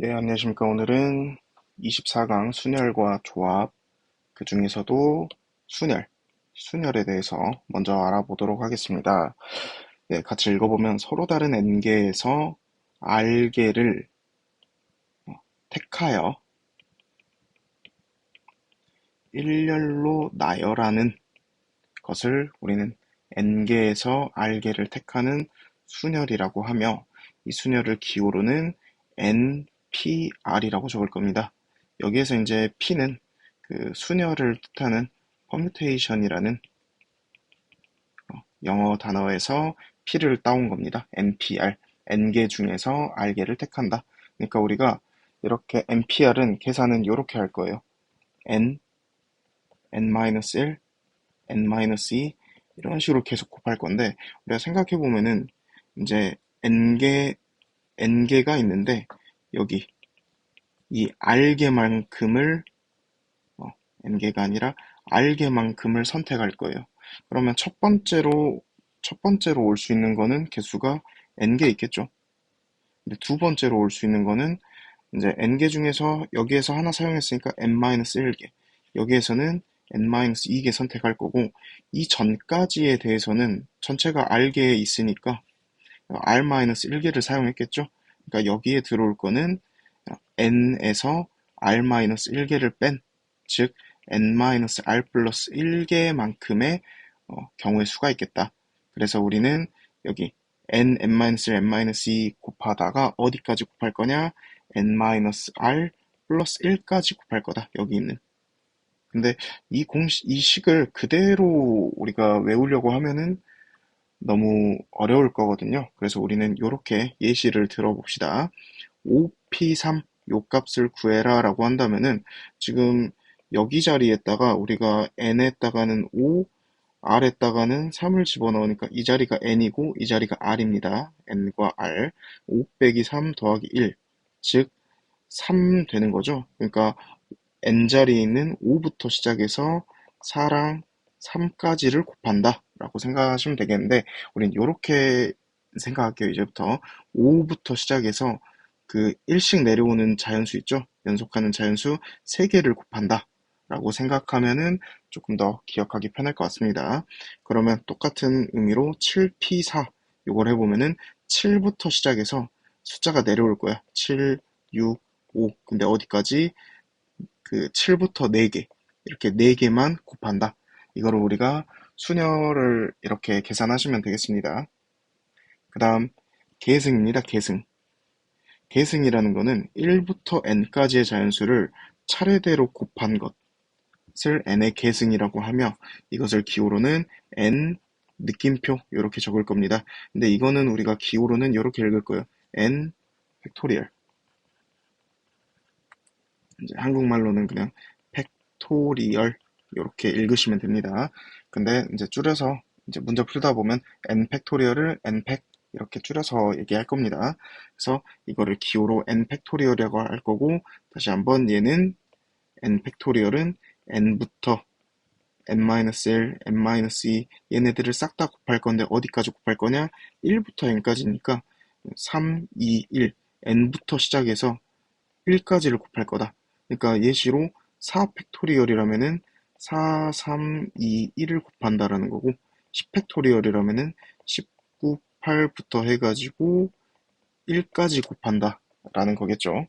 예, 안녕하십니까. 오늘은 24강 순열과 조합, 그 중에서도 순열, 순열에 대해서 먼저 알아보도록 하겠습니다. 네, 같이 읽어보면 서로 다른 n개에서 r개를 어, 택하여 일렬로 나열하는 것을 우리는 n개에서 r개를 택하는 순열이라고 하며 이 순열을 기호로는 n PR이라고 적을 겁니다. 여기에서 이제 P는 그 수녀를 뜻하는 permutation이라는 어, 영어 단어에서 P를 따온 겁니다. NPR, N개 중에서 R개를 택한다. 그러니까 우리가 이렇게 NPR은 계산은 이렇게 할 거예요. N, N-1, N-2 이런 식으로 계속 곱할 건데 우리가 생각해 보면은 이제 N개, N개가 있는데 여기 이 알개만큼을 어, n개가 아니라 알개만큼을 선택할 거예요. 그러면 첫 번째로 첫 번째로 올 수 있는 거는 개수가 n개 있겠죠. 근데 두 번째로 올 수 있는 거는 이제 n개 중에서 여기에서 하나 사용했으니까 n-1개 여기에서는 n-2개 선택할 거고 이 전까지에 대해서는 전체가 r개에 있으니까 r-1개를 사용했겠죠. 그러니까 여기에 들어올 거는 n에서 r-1개를 뺀, 즉 n-r 플러스 1개만큼의 어, 경우의 수가 있겠다. 그래서 우리는 여기 n, n-1, n-2 곱하다가 어디까지 곱할 거냐? n-r 플러스 1까지 곱할 거다. 여기 있는. 근데 이 공식, 이 식을 그대로 우리가 외우려고 하면은 너무 어려울 거거든요. 그래서 우리는 이렇게 예시를 들어봅시다. 5p3 요 값을 구해라 라고 한다면은 지금 여기 자리에다가 우리가 n에다가는 5, r에다가는 3을 집어넣으니까 이 자리가 n이고 이 자리가 r입니다. n과 r 5 빼기 3 더하기 1 즉 3 되는 거죠. 그러니까 n자리에 있는 5부터 시작해서 4랑 3까지를 곱한다 라고 생각하시면 되겠는데 우린 이렇게 생각할게요. 이제부터 5부터 시작해서 그 1씩 내려오는 자연수 있죠? 연속하는 자연수 3개를 곱한다 라고 생각하면은 조금 더 기억하기 편할 것 같습니다. 그러면 똑같은 의미로 7P4 이걸 해보면은 7부터 시작해서 숫자가 내려올 거야. 7, 6, 5 근데 어디까지? 그 7부터 4개 이렇게 4개만 곱한다. 이거를 우리가 수녀를 이렇게 계산하시면 되겠습니다. 그 다음 계승입니다. 계승. 계승이라는 거는 1부터 n까지의 자연수를 차례대로 곱한 것을 n의 계승이라고 하며 이것을 기호로는 n 느낌표 이렇게 적을 겁니다. 근데 이거는 우리가 기호로는 이렇게 읽을 거예요. n 팩토리얼 이제 한국말로는 그냥 팩토리얼 이렇게 읽으시면 됩니다. 근데 이제 줄여서 이제 문제 풀다 보면 n 팩토리얼을 n 팩 이렇게 줄여서 얘기할 겁니다. 그래서 이거를 기호로 n 팩토리얼이라고 할 거고 다시 한번 얘는 n 팩토리얼은 n부터 n-1, n-2 얘네들을 싹 다 곱할 건데 어디까지 곱할 거냐? 1부터 n까지니까 3, 2, 1 n부터 시작해서 1까지를 곱할 거다. 그러니까 예시로 4 팩토리얼이라면은 4, 3, 2, 1을 곱한다라는 거고 10 팩토리얼이라면은 19, 8부터 해가지고 1까지 곱한다 라는 거겠죠.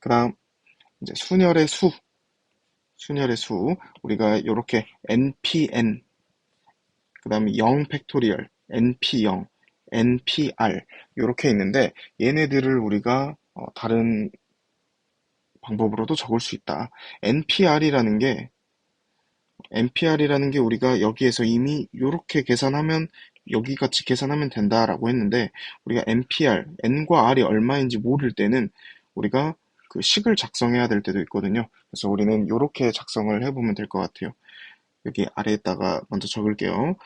그 다음 이제 순열의 수 순열의 수 우리가 이렇게 npn 그 다음에 0 팩토리얼 np0 npr 이렇게 있는데 얘네들을 우리가 어, 다른 방법으로도 적을 수 있다. npr이라는 게 npr이라는 게 우리가 여기에서 이미 이렇게 계산하면 여기 같이 계산하면 된다라고 했는데 우리가 npr, n과 r이 얼마인지 모를 때는 우리가 그 식을 작성해야 될 때도 있거든요. 그래서 우리는 이렇게 작성을 해보면 될 것 같아요. 여기 아래에다가 먼저 적을게요.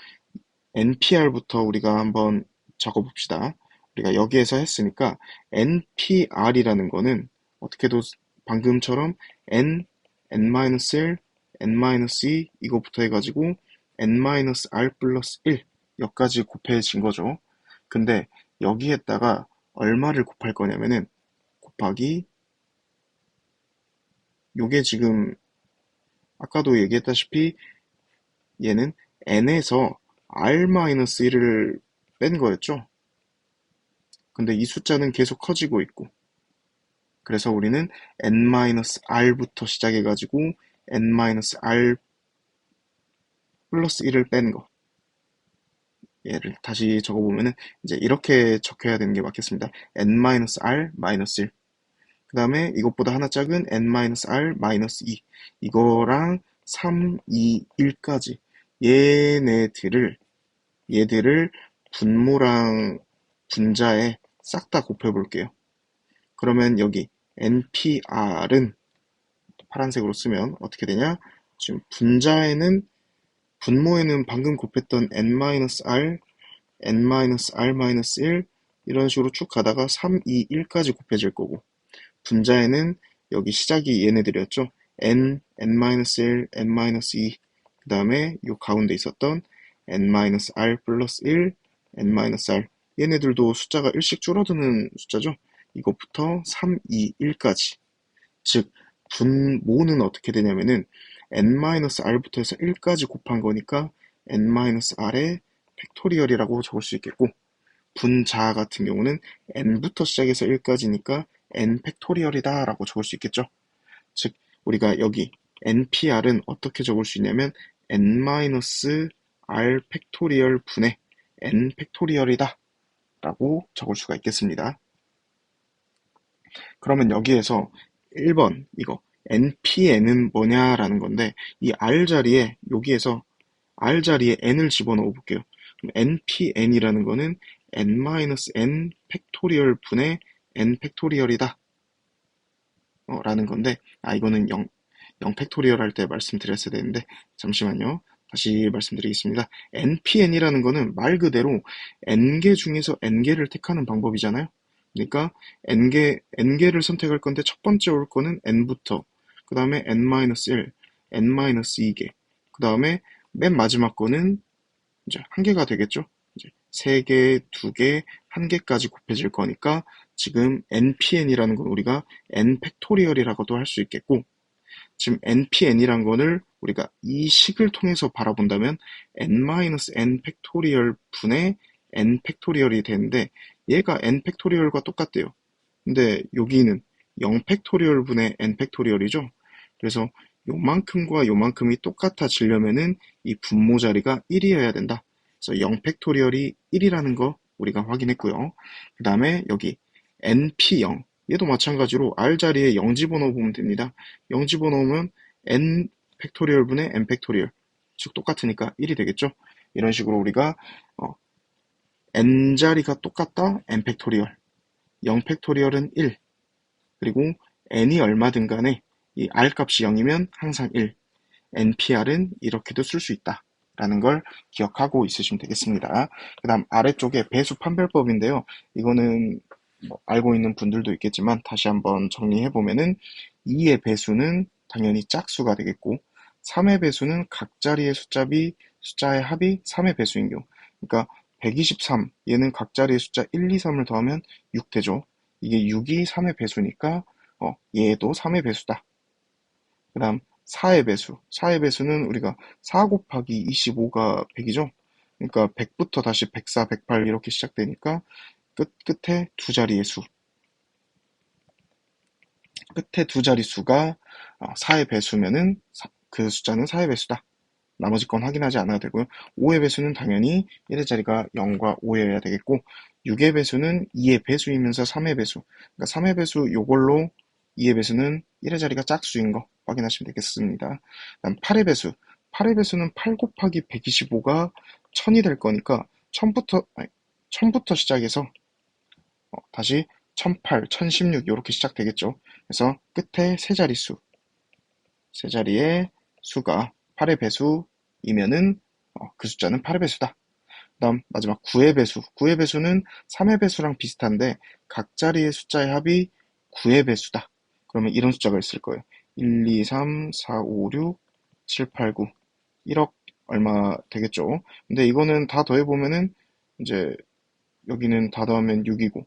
npr부터 우리가 한번 적어봅시다. 우리가 여기에서 했으니까 npr이라는 거는 어떻게도 방금처럼 n, n-1, n-2 이거부터 해가지고 n-r 플러스 1 여기까지 곱해진 거죠. 근데 여기에다가 얼마를 곱할 거냐면은 곱하기 요게 지금 아까도 얘기했다시피 얘는 n에서 r-1을 뺀 거였죠. 근데 이 숫자는 계속 커지고 있고 그래서 우리는 n-r부터 시작해가지고 n-r 플러스 1을 뺀 거. 얘를 다시 적어보면은 이제 이렇게 적혀야 되는 게 맞겠습니다. n-r-1. 그 다음에 이것보다 하나 작은 n-r-2. 이거랑 3, 2, 1까지. 얘네들을, 얘들을 분모랑 분자에 싹 다 곱해볼게요. 그러면 여기 npr은 파란색으로 쓰면 어떻게 되냐? 지금 분자에는 분모에는 방금 곱했던 n-r, n-r-1 이런 식으로 쭉 가다가 3, 2, 1까지 곱해질 거고 분자에는 여기 시작이 얘네들이었죠. n, n-1, n-2, 그 다음에 요 가운데 있었던 n-r 플러스 1, n-r 얘네들도 숫자가 1씩 줄어드는 숫자죠. 이것부터 3, 2, 1까지 즉 분모는 어떻게 되냐면은 n-r부터 해서 1까지 곱한 거니까 n-r의 팩토리얼이라고 적을 수 있겠고 분자 같은 경우는 n부터 시작해서 1까지니까 n 팩토리얼이다 라고 적을 수 있겠죠. 즉 우리가 여기 npr은 어떻게 적을 수 있냐면 n-r 팩토리얼 분의 n 팩토리얼이다 라고 적을 수가 있겠습니다. 그러면 여기에서 1번 이거 npn은 뭐냐라는 건데 이 r 자리에 여기에서 r 자리에 n을 집어넣어 볼게요. npn이라는 거는 n-n 팩토리얼 분의 n 팩토리얼이다 어, 라는 건데 아 이거는 0, 0 팩토리얼 할 때 말씀드렸어야 되는데 잠시만요. 다시 말씀드리겠습니다. npn이라는 거는 말 그대로 n개 중에서 n개를 택하는 방법이잖아요. 그러니까 n개, n개를 선택할 건데 첫 번째 올 거는 n부터 그 다음에 n-1, n-2개 그 다음에 맨 마지막 거는 이제 한 개가 되겠죠. 이제 세 개, 두 개, 한 개까지 곱해질 거니까 지금 npn이라는 건 우리가 n 팩토리얼이라고도 할 수 있겠고 지금 npn이란 거를 우리가 이 식을 통해서 바라본다면 n-n 팩토리얼 분의 n 팩토리얼이 되는데 얘가 n 팩토리얼과 똑같대요. 근데 여기는 0 팩토리얼 분의 n 팩토리얼이죠. 그래서 요만큼과 요만큼이 똑같아지려면은 이 분모 자리가 1이어야 된다. 그래서 0 팩토리얼이 1이라는 거 우리가 확인했고요. 그 다음에 여기 np0 얘도 마찬가지로 r 자리에 0 집어넣어 보면 됩니다. 0 집어넣으면 n 팩토리얼 분의 n 팩토리얼 즉 똑같으니까 1이 되겠죠. 이런 식으로 우리가 어, n 자리가 똑같다? N 팩토리얼. 0 팩토리얼은 1 그리고 n이 얼마든 간에 이 r 값이 0이면 항상 1 npr은 이렇게도 쓸 수 있다 라는 걸 기억하고 있으시면 되겠습니다. 그 다음 아래쪽에 배수 판별법인데요. 이거는 뭐 알고 있는 분들도 있겠지만 다시 한번 정리해 보면은 2의 배수는 당연히 짝수가 되겠고 3의 배수는 각 자리의 숫자비 숫자의 합이 3의 배수인 경우. 그러니까 123 얘는 각 자리의 숫자 1, 2, 3을 더하면 6 되죠. 이게 6이 3의 배수니까 어, 얘도 3의 배수다. 그 다음 4의 배수 4의 배수는 우리가 4 곱하기 25가 100이죠. 그러니까 100부터 다시 104, 108 이렇게 시작되니까 끝, 끝에 두 자리의 수 끝에 두 자리 수가 4의 어, 배수면은 그 숫자는 4의 배수다. 나머지 건 확인하지 않아도 되고요. 5의 배수는 당연히 1의 자리가 0과 5여야 되겠고 6의 배수는 2의 배수이면서 3의 배수 그러니까 3의 배수 요걸로 2의 배수는 1의 자리가 짝수인 거 확인하시면 되겠습니다. 다음 8의 배수 8의 배수는 8 곱하기 125가 1000이 될 거니까 1000부터 아니, 1000부터 시작해서 어, 다시 1008, 1016 이렇게 시작되겠죠. 그래서 끝에 세 자릿수 세 자리의 수가 8의 배수이면은 어, 그 숫자는 8의 배수다. 다음 마지막 9의 배수. 9의 배수는 3의 배수랑 비슷한데 각 자리의 숫자의 합이 9의 배수다. 그러면 이런 숫자가 있을 거예요. 1, 2, 3, 4, 5, 6, 7, 8, 9 1억 얼마 되겠죠. 근데 이거는 다 더해보면은 이제 여기는 다 더하면 6이고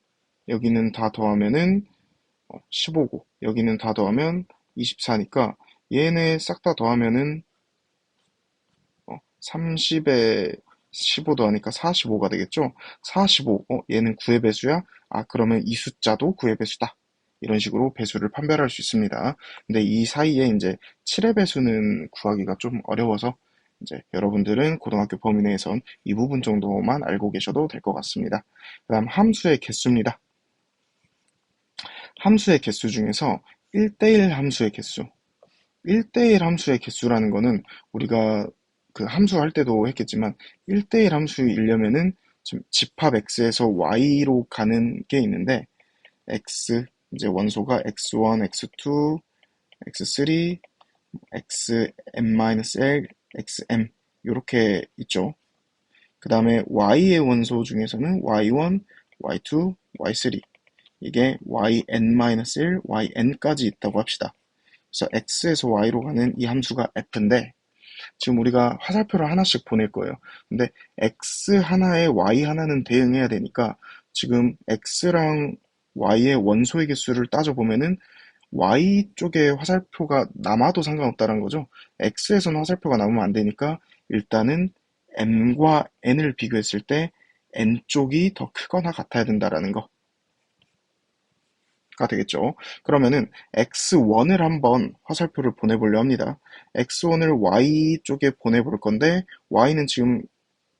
여기는 다 더하면은 15고 여기는 다 더하면 24니까 얘네 싹 다 더하면은 30에 15 더하니까 45가 되겠죠? 45, 어, 얘는 9의 배수야? 아, 그러면 이 숫자도 9의 배수다. 이런 식으로 배수를 판별할 수 있습니다. 근데 이 사이에 이제 7의 배수는 구하기가 좀 어려워서 이제 여러분들은 고등학교 범위 내에선 이 부분 정도만 알고 계셔도 될 것 같습니다. 그 다음 함수의 개수입니다. 함수의 개수 중에서 1대1 함수의 개수. 1대1 함수의 개수라는 거는 우리가 그 함수 할 때도 했겠지만 1대1 함수이려면은 지금 집합 x에서 y로 가는 게 있는데 x 이제 원소가 x1, x2, x3, xm-l, xm 이렇게 있죠. 그 다음에 y의 원소 중에서는 y1, y2, y3 이게 yn-1, yn까지 있다고 합시다. 그래서 x에서 y로 가는 이 함수가 f인데 지금 우리가 화살표를 하나씩 보낼 거예요. 근데 x 하나에 y 하나는 대응해야 되니까 지금 x랑 y의 원소의 개수를 따져보면은 y 쪽에 화살표가 남아도 상관없다는 거죠. x에서는 화살표가 남으면 안 되니까 일단은 m과 n을 비교했을 때 n 쪽이 더 크거나 같아야 된다라는 거. 가 되겠죠. 그러면은 x1을 한번 화살표를 보내보려 합니다. X1을 y 쪽에 보내볼 건데 y는 지금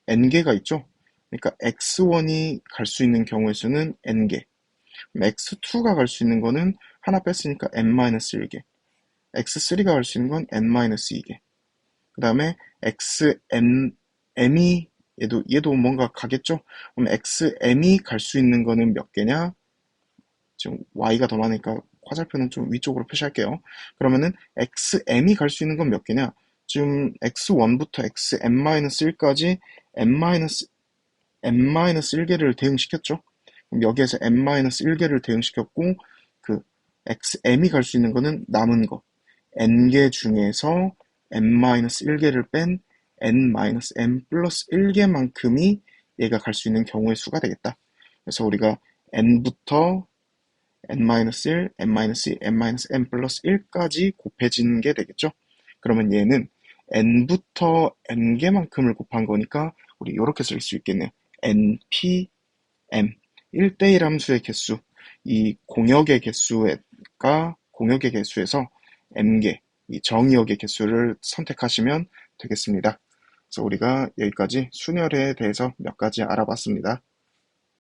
n개가 있죠. 그러니까 x1이 갈 수 있는 경우의 수는 n개. x2가 갈 수 있는 거는 하나 뺐으니까 n-1개. x3가 갈 수 있는 건 n-2개. 그 다음에 xm, m이 얘도 얘도 뭔가 가겠죠? 그럼 xm이 갈 수 있는 거는 몇 개냐? 지금 y가 더 많으니까 화살표는 좀 위쪽으로 표시할게요. 그러면은 xm이 갈 수 있는 건 몇 개냐? 지금 x1부터 xm-1까지 m-1개를 대응시켰죠. 그럼 여기에서 m-1개를 대응시켰고 그 xm이 갈 수 있는 거는 남은 거 n개 중에서 m-1개를 뺀 n-m 플러스 1개만큼이 얘가 갈 수 있는 경우의 수가 되겠다. 그래서 우리가 n부터 n-1, n-2, n-m 플러스 1까지 곱해지는 게 되겠죠. 그러면 얘는 n부터 n개만큼을 곱한 거니까 우리 이렇게 쓸 수 있겠네요. np, m 1대1 함수의 개수 이 공역의 개수가 공역의 개수에서 m개 이 정의역의 개수를 선택하시면 되겠습니다. 그래서 우리가 여기까지 순열에 대해서 몇 가지 알아봤습니다.